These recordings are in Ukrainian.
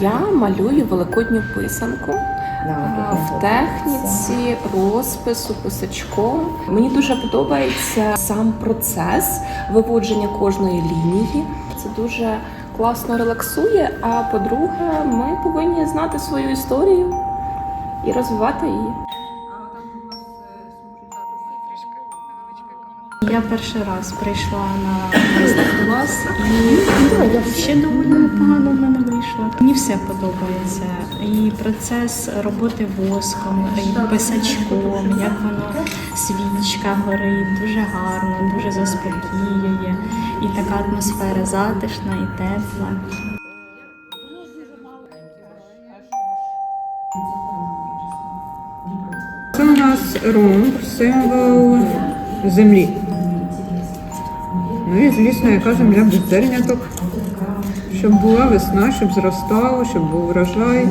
Я малюю великодню писанку в техніці розпису писачком. Мені дуже подобається сам процес виводження кожної лінії. Це дуже класно релаксує. А по-друге, ми повинні знати свою історію і розвивати її. Я перший раз прийшла на майстер-клас і ну, ще доволі непогано в мене вийшло. Мені все подобається. І процес роботи воском, і писачком, як воно свічка горить, дуже гарно, дуже заспокоює. І така атмосфера затишна і тепла. Це у нас ромб, символ землі. Ну і звісно, яка земля без зерняток. Щоб була весна, щоб зростало, щоб був врожай.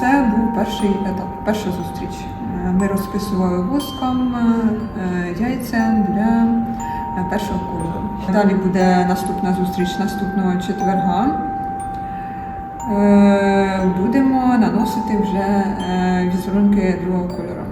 Це був перший етап, перша зустріч. Ми розписували воском е, яйця для першого кольору. Далі буде наступна зустріч наступного четверга. Е, Будемо наносити вже е, візерунки другого кольору.